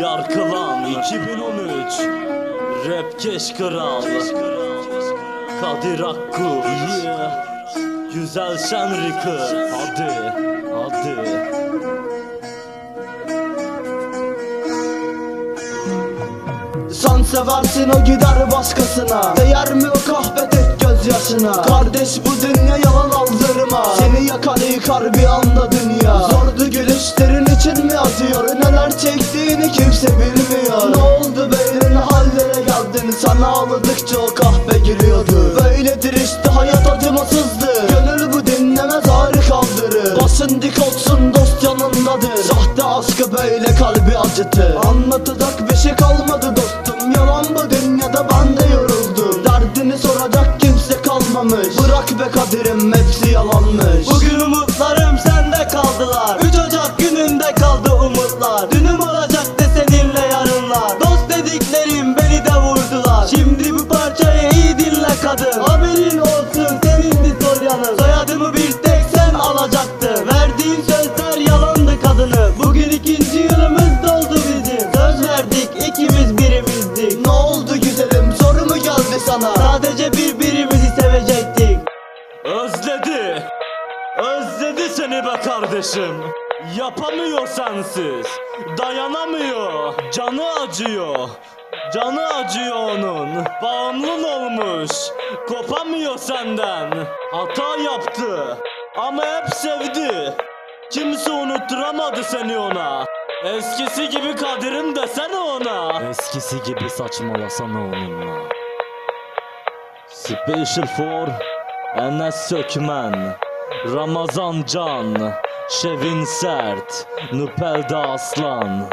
Yarkılan 2013 Rapkeş Kral. Kadir Akku. Yeah. Güzel Şenrikı. Hadi Hadi. Sen seversin o gider başkasına. Değer mi o kahve tek gözyaşına? Kardeş bu dünya yalan aldırma. Seni yakar yıkar bir anda dünya. Zordu bilmiyor Ne oldu böyle hallere geldin? Sana ağladıkça o kahve gülüyordu Böyledir işte hayat acımasızdı. Gönül bu dinlemez ağrı kaldırır. Başın dik olsun dost yanındadır. Sahte aşkı böyle kalbi acıtır. Anlatacak bir şey kalmadı dostum. Yalan bu dünyada ben de yoruldum. Derdini soracak kimse kalmamış. Bırak be kaderim hepsi yalanmış. Bugün umutlarım sende solyanın Soyadımı bir tek sen alacaktın. Verdiğin sözler yalandı kadını. Bugün ikinci yılımız doldu bizim Söz verdik ikimiz birimizdik. Ne oldu güzelim? Soru mu geldi sana? Sadece birbirimizi sevecektik. Özledi. Özledi seni be kardeşim. Yapamıyor sensiz. Dayanamıyor. Canı acıyor Canı acıyor onun. Bağımlın olmuş? Kopamıyor senden. Hata yaptı. Ama hep sevdi. Kimse unutturamadı seni ona. Eskisi gibi kaderim desene ona. Eskisi gibi saçmalasana onunla. Special for Enes Sökmen Ramazan Can Şevin Sert Nupelda Aslan